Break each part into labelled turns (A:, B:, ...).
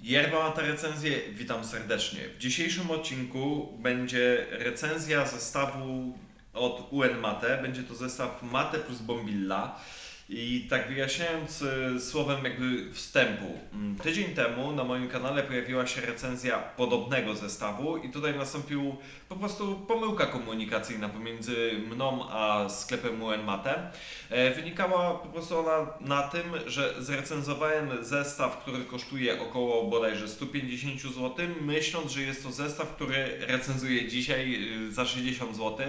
A: Yerba Mate recenzję, witam serdecznie. W dzisiejszym odcinku będzie recenzja zestawu od UN Mate. Będzie to zestaw Mate plus Bombilla. I tak wyjaśniając y, słowem jakby wstępu, mm, tydzień temu na moim kanale pojawiła się recenzja podobnego zestawu i tutaj nastąpił po prostu pomyłka komunikacyjna pomiędzy mną a sklepem UN Mate. E, Wynikała po prostu ona na tym, że zrecenzowałem zestaw, który kosztuje około bodajże 150 zł, myśląc, że jest to zestaw, który recenzuję dzisiaj y, za 60 zł.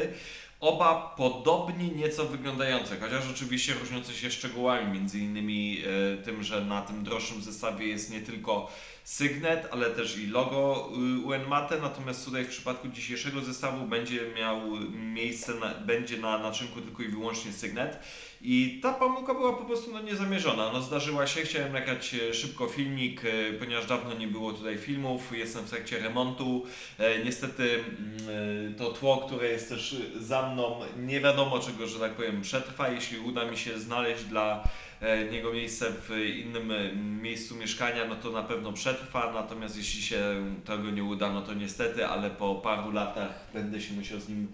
A: Oba podobnie nieco wyglądające, chociaż oczywiście różniące się szczegółami, między innymi e, tym, że na tym droższym zestawie jest nie tylko sygnet, ale też i logo y, UN Mate, natomiast tutaj w przypadku dzisiejszego zestawu będzie miał miejsce, na, będzie na naczynku tylko i wyłącznie sygnet. I ta pomyłka była po prostu no, niezamierzona. No, zdarzyła się, chciałem nagrać e, szybko filmik, e, ponieważ dawno nie było tutaj filmów, jestem w trakcie remontu. E, Niestety mm, to tło, które jest też za mną, nie wiadomo czego, że tak powiem, przetrwa. Jeśli uda mi się znaleźć dla niego miejsce w innym miejscu mieszkania, no to na pewno przetrwa. Natomiast jeśli się tego nie uda, no to niestety, ale po paru latach będę się musiał z nim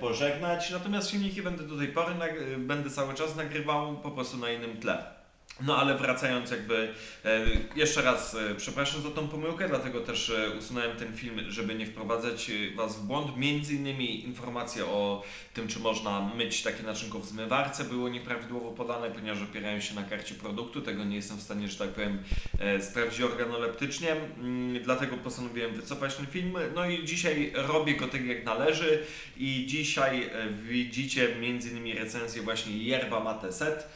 A: pożegnać. Natomiast filmiki będę do tej pory, będę cały czas nagrywał po prostu na innym tle. No ale wracając jakby, e, jeszcze raz e, przepraszam za tą pomyłkę, dlatego też e, usunąłem ten film, żeby nie wprowadzać Was w błąd. Między innymi informacje o tym, czy można myć takie naczynko w zmywarce były nieprawidłowo podane, ponieważ opierają się na karcie produktu, tego nie jestem w stanie, że tak powiem, sprawdzić organoleptycznie, mm, dlatego postanowiłem wycofać ten film. No i dzisiaj robię go tak jak należy i dzisiaj widzicie między innymi recenzję właśnie Yerba Mate Set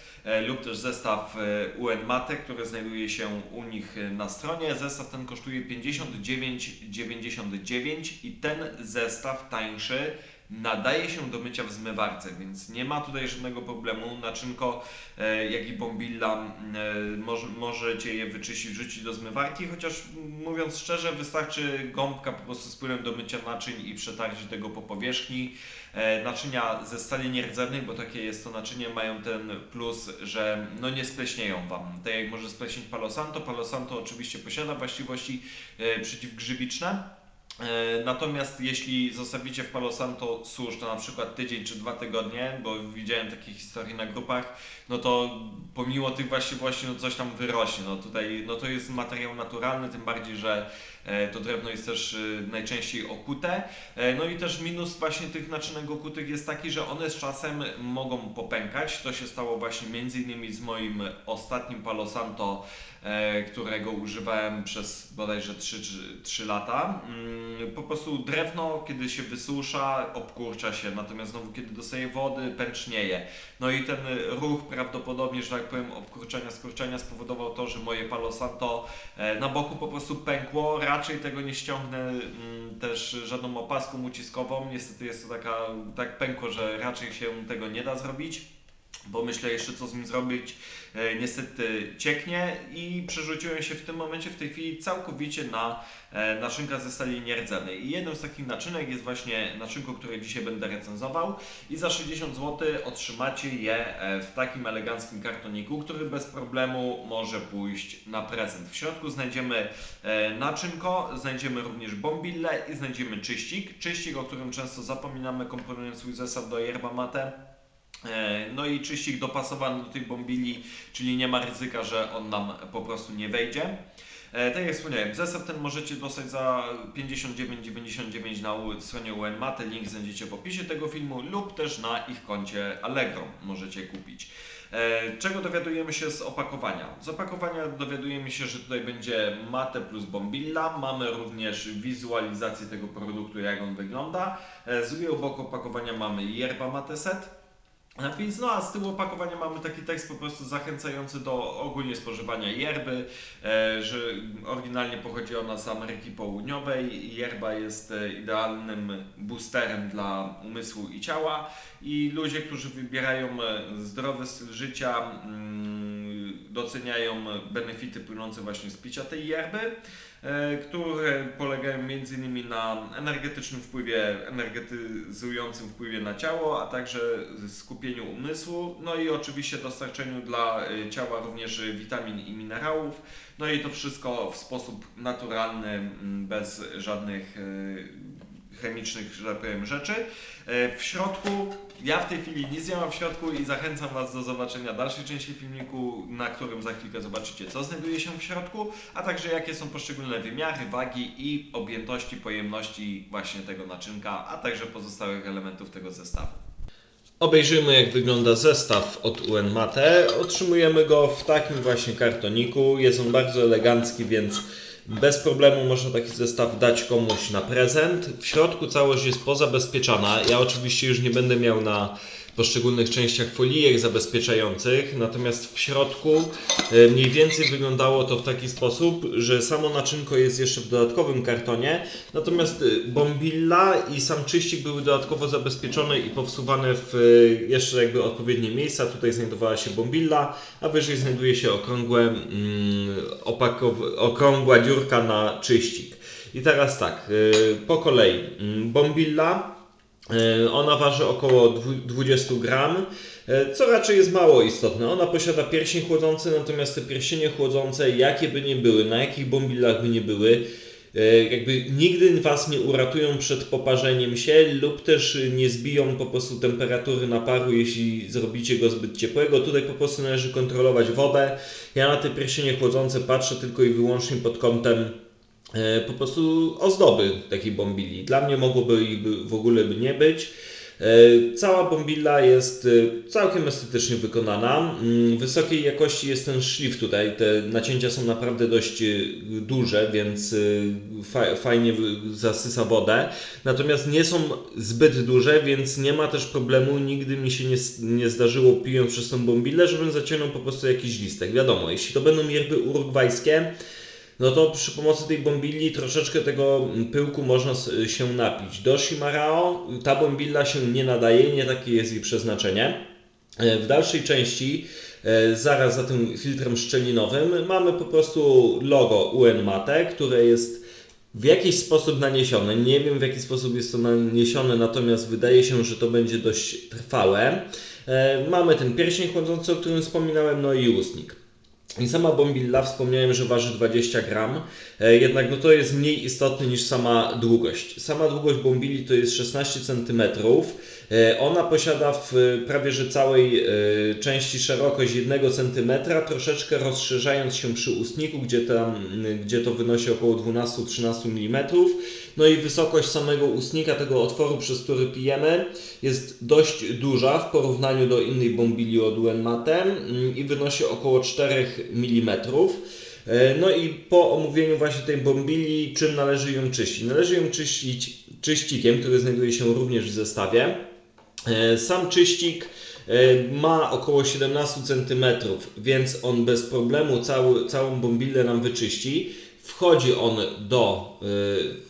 A: lub też zestaw UN Mate, który znajduje się u nich na stronie. Zestaw ten kosztuje 59,99 i ten zestaw tańszy nadaje się do mycia w zmywarce, więc nie ma tutaj żadnego problemu. Naczynko, e, jak i bombilla, e, moż, możecie je wyczyścić, wrzucić do zmywarki, chociaż mówiąc szczerze, wystarczy gąbka po prostu z płynem do mycia naczyń i przetarcie tego po powierzchni. E, naczynia ze stali nierdzewnej, bo takie jest to naczynie, mają ten plus, że no nie spleśnieją Wam. Tak jak może spleśnieć Palo Santo. Palo Santo oczywiście posiada właściwości przeciwgrzybiczne. E, Natomiast jeśli zostawicie w Palo Santo susz, to na przykład tydzień czy dwa tygodnie, bo widziałem takie historie na grupach, no to pomimo tych właściwości no coś tam wyrośnie. No tutaj no to jest materiał naturalny, tym bardziej, że to drewno jest też e, najczęściej okute. E, No i też minus właśnie tych naczynek okutych jest taki, że one z czasem mogą popękać. To się stało właśnie między innymi z moim ostatnim Palo Santo, e, którego używałem przez bodajże 3, 3 lata. Mm, Po prostu drewno, kiedy się wysusza, obkurcza się, natomiast znowu, kiedy dostaje wody, pęcznieje. No i ten ruch prawdopodobnie, że tak powiem, obkurczania, skurczenia spowodował to, że moje Palo Santo e, na boku po prostu pękło. Raczej tego nie ściągnę mm, też żadną opaską uciskową. Niestety jest to taka, tak pękło, że raczej się tego nie da zrobić. Bo myślę jeszcze co z nim zrobić. E, niestety cieknie i przerzuciłem się w tym momencie, w tej chwili całkowicie na e, naczynka ze stali nierdzennej. I jednym z takich naczynek jest właśnie naczynko, które dzisiaj będę recenzował. I za 60 zł otrzymacie je e, w takim eleganckim kartoniku, który bez problemu może pójść na prezent. W środku znajdziemy naczynko, znajdziemy również bombillę i znajdziemy czyścik. Czyścik, o którym często zapominamy komponując swój zestaw do yerba mate. E, No i czyścik dopasowany do tej bombili, czyli nie ma ryzyka, że on nam po prostu nie wejdzie. E, Tak jak wspomniałem, zestaw ten możecie dostać za 59,99 na stronie UN Mate, link znajdziecie w opisie tego filmu lub też na ich koncie Allegro możecie kupić. E, Czego dowiadujemy się z opakowania? Z opakowania dowiadujemy się, że tutaj będzie mate plus bombilla. Mamy również wizualizację tego produktu, jak on wygląda. Z drugiego boku opakowania mamy yerba mate set. Więc no a z tyłu opakowania mamy taki tekst po prostu zachęcający do ogólnie spożywania yerby, e, że oryginalnie pochodzi ona z Ameryki Południowej. Yerba jest e, idealnym boosterem dla umysłu i ciała i ludzie, którzy wybierają e, zdrowy styl życia, mm, doceniają benefity płynące właśnie z picia tej yerby, które polegają m.in. na energetycznym wpływie, energetyzującym wpływie na ciało, a także skupieniu umysłu, no i oczywiście dostarczeniu dla e, ciała również witamin i minerałów, no i to wszystko w sposób naturalny, bez żadnych e, chemicznych, że tak powiem, rzeczy. E, W środku, ja w tej chwili nic nie mam w środku i zachęcam Was do zobaczenia dalszej części filmiku, na którym za chwilkę zobaczycie, co znajduje się w środku, a także jakie są poszczególne wymiary, wagi i objętości, pojemności właśnie tego naczynka, a także pozostałych elementów tego zestawu.
B: Obejrzyjmy jak wygląda zestaw od UN Mate. Otrzymujemy go w takim właśnie kartoniku. Jest on bardzo elegancki, więc bez problemu można taki zestaw dać komuś na prezent. W środku całość jest pozabezpieczana. Ja oczywiście już nie będę miał na poszczególnych częściach folijek zabezpieczających, natomiast w środku e, mniej więcej wyglądało to w taki sposób, że samo naczynko jest jeszcze w dodatkowym kartonie, natomiast e, bombilla i sam czyścik były dodatkowo zabezpieczone i powsuwane w e, jeszcze jakby odpowiednie miejsca. Tutaj znajdowała się bombilla, a wyżej znajduje się okrągłe, mm, opakow- okrągła dziurka na czyścik. I teraz tak, po kolei. Mm, Bombilla Ona waży około dwu- 20 gram, e, co raczej jest mało istotne. Ona posiada pierścień chłodzący, natomiast te pierścienie chłodzące, jakie by nie były, na jakich bombillach by nie były, e, jakby nigdy Was nie uratują przed poparzeniem się lub też nie zbiją po prostu temperatury naparu, jeśli zrobicie go zbyt ciepłego. Tutaj po prostu należy kontrolować wodę. Ja na te pierścienie chłodzące patrzę tylko i wyłącznie pod kątem e, po prostu ozdoby takiej bombili. Dla mnie mogłoby ich w ogóle by nie być. E, Cała bombilla jest e, całkiem estetycznie wykonana. Mm, Wysokiej jakości jest ten szlif tutaj. Te nacięcia są naprawdę dość e, duże, więc e, fa- fajnie zasysa wodę. Natomiast nie są zbyt duże, więc nie ma też problemu. Nigdy mi się nie, nie zdarzyło pijąc przez tą bombillę, żebym zaciągnął po prostu jakiś listek. Wiadomo, jeśli to będą yerby urugwajskie, no to przy pomocy tej bombilli troszeczkę tego pyłku można s- się napić. Do Shimarao ta bombilla się nie nadaje, nie takie jest jej przeznaczenie. E, W dalszej części, e, zaraz za tym filtrem szczelinowym, mamy po prostu logo UN Mate, które jest w jakiś sposób naniesione. Nie wiem w jaki sposób jest to naniesione, natomiast wydaje się, że to będzie dość trwałe. E, Mamy ten pierścień chłodzący, o którym wspominałem, no i ustnik. I sama bombilla wspomniałem, że waży 20 gram, e, jednak no to jest mniej istotne niż sama długość. Sama długość bombilli to jest 16 cm. E, Ona posiada w prawie że całej e, części szerokość 1 cm, troszeczkę rozszerzając się przy ustniku, gdzie, tam, gdzie to wynosi około 12-13 mm. No i wysokość samego ustnika, tego otworu, przez który pijemy, jest dość duża w porównaniu do innej bombilli od Uenmate mm, i wynosi około 4 mm. E, No i po omówieniu właśnie tej bombilli, czym należy ją czyścić? Należy ją czyścić czyścikiem, który znajduje się również w zestawie. E, Sam czyścik e, ma około 17 cm, więc on bez problemu cały, całą bombillę nam wyczyści. Wchodzi on do e,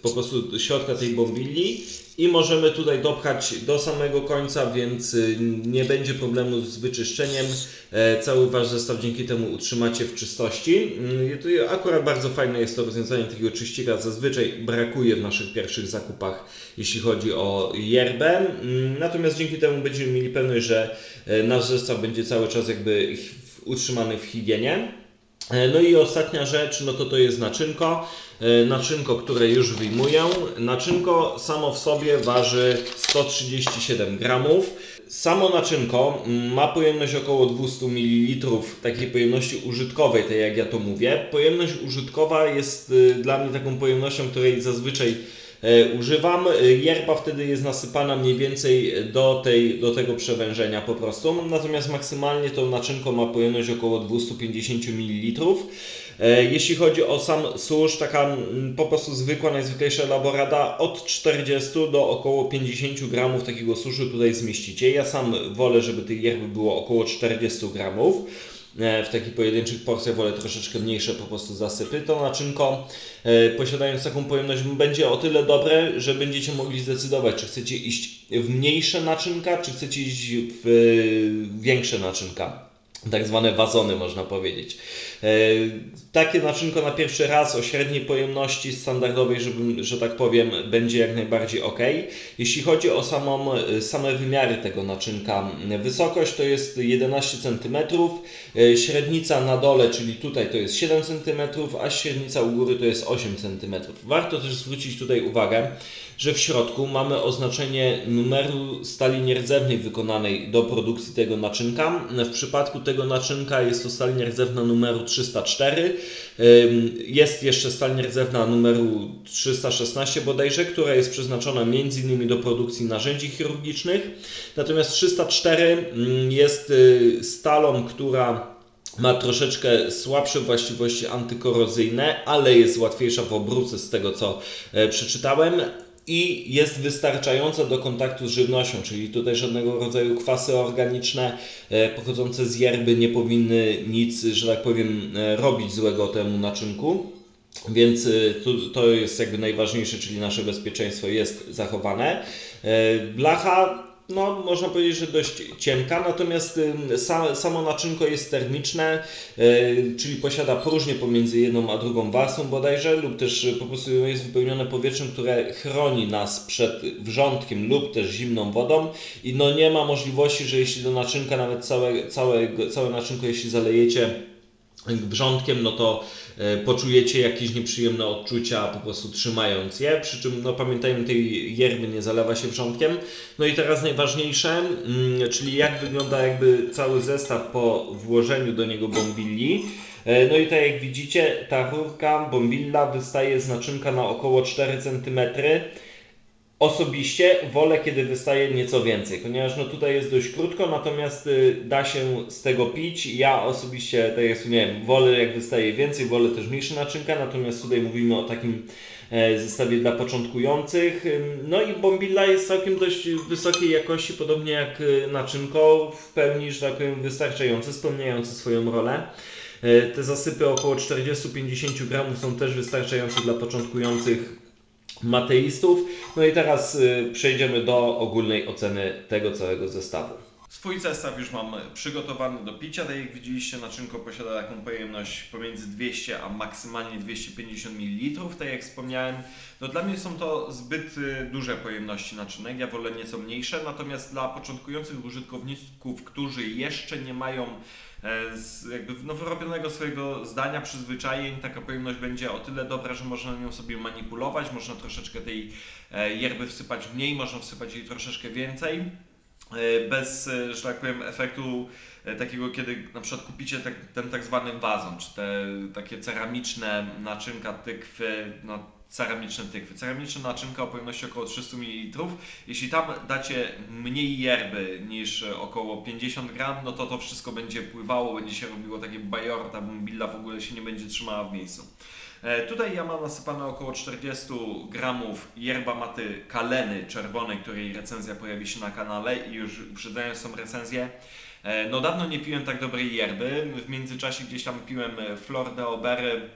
B: po prostu środka tej bombilli i możemy tutaj dopchać do samego końca, więc y, nie będzie problemu z wyczyszczeniem. E, Cały Wasz zestaw dzięki temu utrzymacie w czystości. Mm, Akurat bardzo fajne jest to rozwiązanie takiego czyścika. Zazwyczaj brakuje w naszych pierwszych zakupach, jeśli chodzi o yerbę. Mm, Natomiast dzięki temu będziemy mieli pewność, że e, nasz zestaw będzie cały czas jakby utrzymany w higienie. E, No i ostatnia rzecz, no to to jest naczynko. E, Naczynko, które już wyjmuję. Naczynko samo w sobie waży 137 gramów. Samo naczynko mm, ma pojemność około 200 ml, takiej pojemności użytkowej, tak jak ja to mówię. Pojemność użytkowa jest y, dla mnie taką pojemnością, której zazwyczaj używam. E, Yerba wtedy jest nasypana mniej więcej do, tej, do tego przewężenia po prostu. Natomiast maksymalnie to naczynko ma pojemność około 250 ml. E, Jeśli chodzi o sam susz, taka po prostu zwykła, najzwyklejsza laborada, od 40 do około 50 gramów takiego suszu tutaj zmieścicie. Ja sam wolę, żeby tej yerby było około 40 gramów. E, W takich pojedynczych porcjach wolę troszeczkę mniejsze po prostu zasypy. To naczynko, e, posiadając taką pojemność, będzie o tyle dobre, że będziecie mogli zdecydować, czy chcecie iść w mniejsze naczynka, czy chcecie iść w e, większe naczynka. tak zwane wazony, można powiedzieć. E, Takie naczynko na pierwszy raz o średniej pojemności standardowej, żeby, że tak powiem, będzie jak najbardziej ok. Jeśli chodzi o samą, e, same wymiary tego naczynka, wysokość to jest 11 cm, e, średnica na dole, czyli tutaj to jest 7 cm, a średnica u góry to jest 8 cm. Warto też zwrócić tutaj uwagę, że w środku mamy oznaczenie numeru stali nierdzewnej wykonanej do produkcji tego naczynka. W przypadku tego naczynka jest to stal nierdzewna numeru 304. Ym, Jest jeszcze stal nierdzewna numeru 316 bodajże, która jest przeznaczona m.in. do produkcji narzędzi chirurgicznych. Natomiast 304 mm, jest y, stalą, która ma troszeczkę słabsze właściwości antykorozyjne, ale jest łatwiejsza w obróbce z tego co e, przeczytałem i jest wystarczająca do kontaktu z żywnością, czyli tutaj żadnego rodzaju kwasy organiczne e, pochodzące z yerby nie powinny nic, że tak powiem, e, robić złego temu naczynku. Więc tu, to jest jakby najważniejsze, czyli nasze bezpieczeństwo jest zachowane. E, Blacha, no można powiedzieć, że dość cienka, natomiast samo naczynko jest termiczne, e, czyli posiada próżnię pomiędzy jedną a drugą warstwą bodajże, lub też y, po prostu jest wypełnione powietrzem, które chroni nas przed wrzątkiem lub też zimną wodą i no nie ma możliwości, że jeśli do naczynka nawet całe, całe, całe naczynko, jeśli zalejecie wrzątkiem, no to e, poczujecie jakieś nieprzyjemne odczucia po prostu trzymając je, przy czym no pamiętajmy tej yerby nie zalewa się wrzątkiem. No i teraz najważniejsze, mm, czyli jak wygląda jakby cały zestaw po włożeniu do niego bombilli. E, No i tak jak widzicie, ta rurka bombilla wystaje z naczynka na około 4 cm. Osobiście wolę, kiedy wystaje nieco więcej, ponieważ no tutaj jest dość krótko, natomiast y, da się z tego pić. Ja osobiście, tak jak wspomniałem, wolę jak wystaje więcej, wolę też mniejsze naczynka, natomiast tutaj mówimy o takim e, zestawie dla początkujących. No i bombilla jest całkiem dość wysokiej jakości, podobnie jak y, naczynko, w pełni, że tak powiem, wystarczające, spełniające swoją rolę. E, Te zasypy około 40-50 gramów są też wystarczające dla początkujących mateistów. No i teraz y, przejdziemy do ogólnej oceny tego całego zestawu.
A: Swój zestaw już mam przygotowany do picia. Tak jak widzieliście, naczynko posiada taką pojemność pomiędzy 200 a maksymalnie 250 ml. Tak jak wspomniałem, no dla mnie są to zbyt y, duże pojemności naczynek. Ja wolę nieco mniejsze. Natomiast dla początkujących użytkowników, którzy jeszcze nie mają e, jakby no, wyrobionego swojego zdania, przyzwyczajeń, taka pojemność będzie o tyle dobra, że można nią sobie manipulować. Można troszeczkę tej e, yerby wsypać mniej, można wsypać jej troszeczkę więcej e, bez, e, że tak powiem, efektu e, takiego, kiedy na przykład kupicie tak, ten tak zwany wazon, czy te takie ceramiczne naczynka tykwy, no ceramiczne tykwy. Ceramiczne naczynka o pojemności około 300 ml. Jeśli tam dacie mniej yerby niż e, około 50 gram, no to to wszystko będzie pływało, będzie się robiło takie bajor, ta bombilla w ogóle się nie będzie trzymała w miejscu. E, Tutaj ja mam nasypane około 40 gramów yerba maty kaleny czerwonej, której recenzja pojawi się na kanale i już uprzedzając tą recenzję, e, no dawno nie piłem tak dobrej yerby. W międzyczasie gdzieś tam piłem Flor de Obery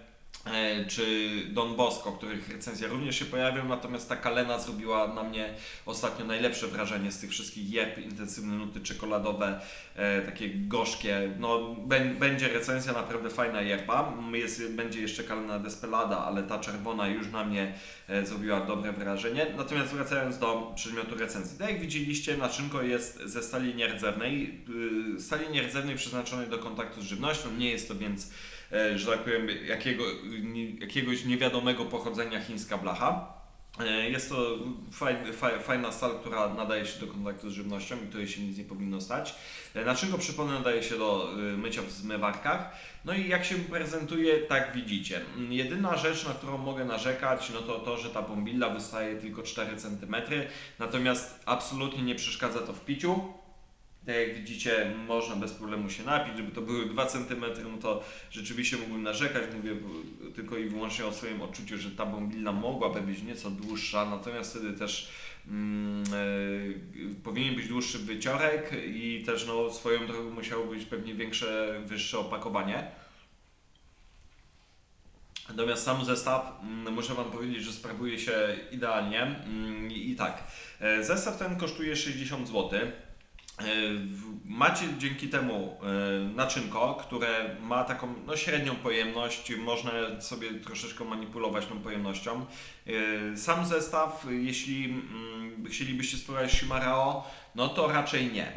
A: czy Don Bosco, których recenzja również się pojawią, natomiast ta kalena zrobiła na mnie ostatnio najlepsze wrażenie z tych wszystkich yerb, intensywne nuty czekoladowe, e, takie gorzkie. No, bę- będzie recenzja, naprawdę fajna yerba. Jest, będzie jeszcze kalena Despelada, ale ta czerwona już na mnie e, zrobiła dobre wrażenie. Natomiast wracając do przedmiotu recenzji. Tak jak widzieliście, naczynko jest ze stali nierdzewnej. y, Stali nierdzewnej przeznaczonej do kontaktu z żywnością. Nie jest to więc, e, że tak powiem, jakiego, jakiegoś niewiadomego pochodzenia chińska blacha. E, Jest to fajna stal, która nadaje się do kontaktu z żywnością i której się nic nie powinno stać. E, Naczynko, przypomnę, nadaje się do y, mycia w zmywarkach. No i jak się prezentuje, tak widzicie. Jedyna rzecz, na którą mogę narzekać, no to to, że ta bombilla wystaje tylko 4 cm, natomiast absolutnie nie przeszkadza to w piciu. Tak jak widzicie, można bez problemu się napić. Gdyby to były 2 cm, no to rzeczywiście mógłbym narzekać. Mówię tylko i wyłącznie o swoim odczuciu, że ta bombilla mogłaby być nieco dłuższa, natomiast wtedy też mm, y, powinien być dłuższy wyciorek i też no, swoją drogą musiało być pewnie większe, wyższe opakowanie. Natomiast sam zestaw, mm, muszę Wam powiedzieć, że sprawuje się idealnie. Mm, I tak, e, zestaw ten kosztuje 60 zł. W- Macie dzięki temu e, naczynko, które ma taką no, średnią pojemność, można sobie troszeczkę manipulować tą pojemnością. E, Sam zestaw, jeśli mm, chcielibyście spróbować Shimarao, no to raczej nie.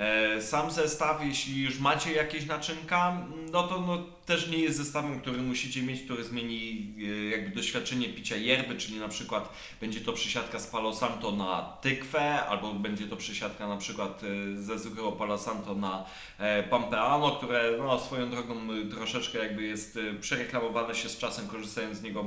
A: E, Sam zestaw, jeśli już macie jakieś naczynka, no to no, też nie jest zestawem, który musicie mieć, który zmieni e, jakby doświadczenie picia yerby, czyli na przykład będzie to przysiadka z Palo Santo na tykwę, albo będzie to przysiadka na przykład e, ze zwykłego Palo Santo na Pampeano, które no, swoją drogą troszeczkę jakby jest przereklamowane się z czasem, korzystając z niego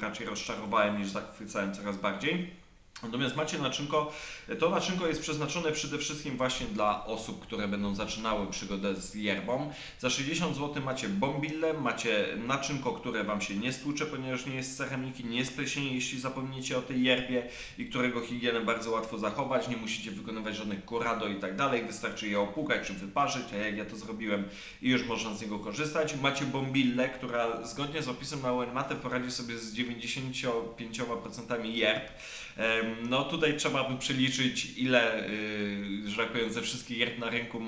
A: raczej rozczarowałem niż zachwycałem coraz bardziej. Natomiast macie naczynko, to naczynko jest przeznaczone przede wszystkim właśnie dla osób, które będą zaczynały przygodę z yerbą. Za 60 zł macie bombillę, macie naczynko, które Wam się nie stłucze, ponieważ nie jest z ceramiki, nie pleśni, jeśli zapomnicie o tej yerbie i którego higienę bardzo łatwo zachować, nie musicie wykonywać żadnych kurado i tak dalej, wystarczy je opłukać czy wyparzyć, a jak ja to zrobiłem i już można z niego korzystać. Macie bombillę, która zgodnie z opisem na ONMATE poradzi sobie z 95% yerb. No tutaj trzeba by przeliczyć ile, y, że tak powiem, ze wszystkich yerb na rynku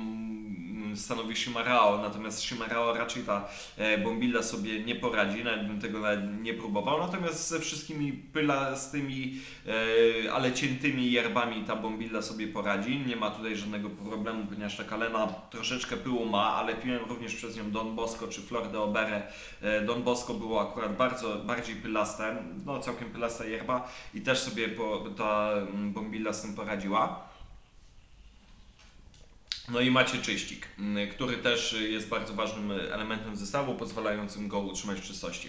A: stanowi Shimarao, natomiast Shimarao raczej ta e, bombilla sobie nie poradzi, nawet bym tego nawet nie próbował, natomiast ze wszystkimi pylastymi, e, ale ciętymi yerbami ta bombilla sobie poradzi, nie ma tutaj żadnego problemu, ponieważ ta kalena troszeczkę pyłu ma, ale piłem również przez nią Don Bosco czy Flor de Obere. Don Bosco było akurat bardzo, bardziej pylaste, no całkiem pylasta yerba i też sobie ta mm, bombilla z tym poradziła. No i macie czyścik, mm, który też jest bardzo ważnym elementem zestawu, pozwalającym go utrzymać w czystości.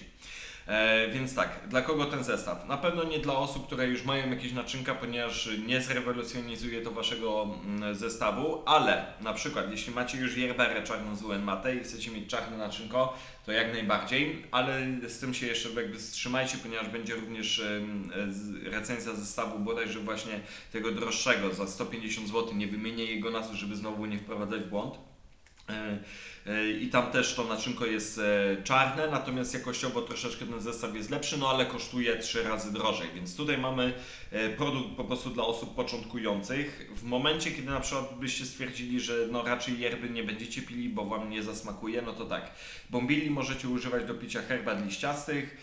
A: E, więc tak, dla kogo ten zestaw? Na pewno nie dla osób, które już mają jakieś naczynka, ponieważ nie zrewolucjonizuje to waszego mm, zestawu, ale na przykład jeśli macie już yerberę czarną z UN Mate i chcecie mieć czarne naczynko, to jak najbardziej, ale z tym się jeszcze jakby wstrzymajcie, ponieważ będzie również recenzja zestawu bodajże właśnie tego droższego za 150 zł. Nie wymienię jego nazwy, żeby znowu nie wprowadzać w błąd. E, e, I tam też to naczynko jest e, czarne, natomiast jakościowo troszeczkę ten zestaw jest lepszy, no ale kosztuje 3 razy drożej. Więc tutaj mamy produkt po prostu dla osób początkujących. W momencie, kiedy na przykład byście stwierdzili, że no raczej yerby nie będziecie pili, bo wam nie zasmakuje, no to tak. Bombilli możecie używać do picia herbat liściastych,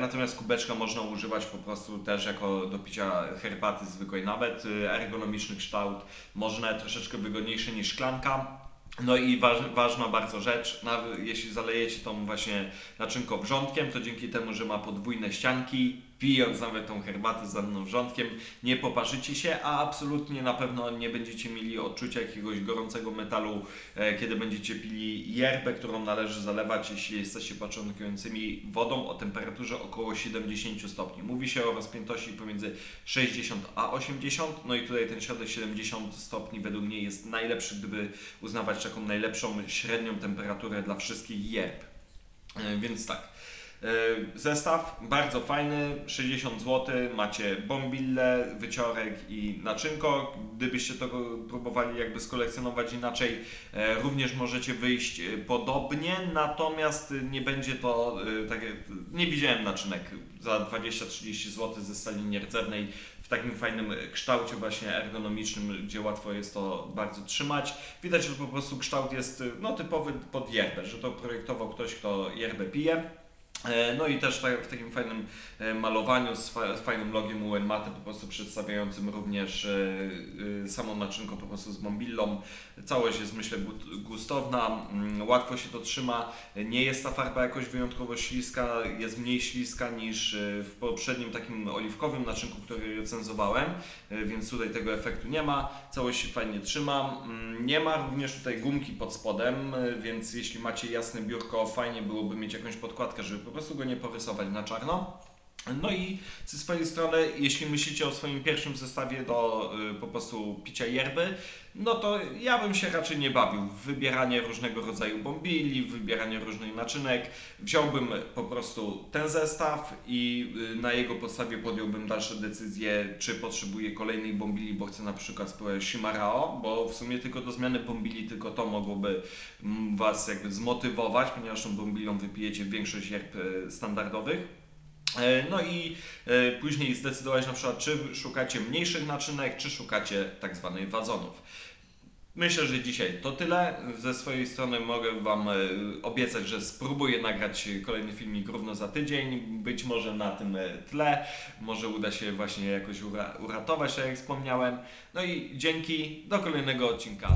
A: natomiast kubeczka można używać po prostu też jako do picia herbaty zwykłej nawet. Ergonomiczny kształt, może nawet troszeczkę wygodniejszy niż szklanka. No i waż, ważna bardzo rzecz, jeśli zalejecie tą właśnie naczynko wrzątkiem, to dzięki temu, że ma podwójne ścianki, pijąc nawet tą herbatę z danym wrzątkiem, nie poparzycie się, a absolutnie na pewno nie będziecie mieli odczucia jakiegoś gorącego metalu, e, kiedy będziecie pili yerbę, którą należy zalewać, jeśli jesteście początkującymi wodą o temperaturze około 70 stopni. Mówi się o rozpiętości pomiędzy 60 a 80, no i tutaj ten środek 70 stopni według mnie jest najlepszy, gdyby uznawać taką najlepszą średnią temperaturę dla wszystkich yerb. E, Więc tak. E, Zestaw bardzo fajny, 60 zł, macie bombillę, wyciorek i naczynko. Gdybyście to próbowali jakby skolekcjonować inaczej, e, również możecie wyjść e, podobnie, natomiast nie będzie to takie, nie widziałem naczynek za 20-30 zł ze stali nierdzewnej w takim fajnym kształcie właśnie ergonomicznym, gdzie łatwo jest to bardzo trzymać. Widać, że po prostu kształt jest no, typowy pod yerbę, że to projektował ktoś, kto yerbę pije. E, No i też tak- w takim fajnym e, malowaniu z fa- z fajnym logiem UN Mate, po prostu przedstawiającym również e, samą naczynkę po prostu z bombillą. Całość jest myślę gustowna, mm, łatwo się to trzyma, nie jest ta farba jakoś wyjątkowo śliska, jest mniej śliska niż w poprzednim takim oliwkowym naczynku, który recenzowałem, więc tutaj tego efektu nie ma. Całość się fajnie trzyma. Mm, Nie ma również tutaj gumki pod spodem, więc jeśli macie jasne biurko, fajnie byłoby mieć jakąś podkładkę, żeby po prostu go nie porysować na czarno. No i ze swojej strony, jeśli myślicie o swoim pierwszym zestawie do y, po prostu picia yerby, no to ja bym się raczej nie bawił w wybieranie różnego rodzaju bombili, w wybieranie różnych naczynek. Wziąłbym po prostu ten zestaw i y, na jego podstawie podjąłbym dalsze decyzje, czy potrzebuję kolejnej bombili, bo chcę na przykład Shimarao, bo w sumie tylko do zmiany bombili tylko to mogłoby mm, Was jakby zmotywować, ponieważ tą bombilą wypijecie większość yerb y, standardowych. E, No i e, później zdecydować na przykład, czy szukacie mniejszych naczynek, czy szukacie tak zwanych wazonów. Myślę, że dzisiaj to tyle. Ze swojej strony mogę Wam e, obiecać, że spróbuję nagrać kolejny filmik równo za tydzień. Być może na tym tle. Może uda się właśnie jakoś ura- uratować, tak jak wspomniałem. No i dzięki. Do kolejnego odcinka.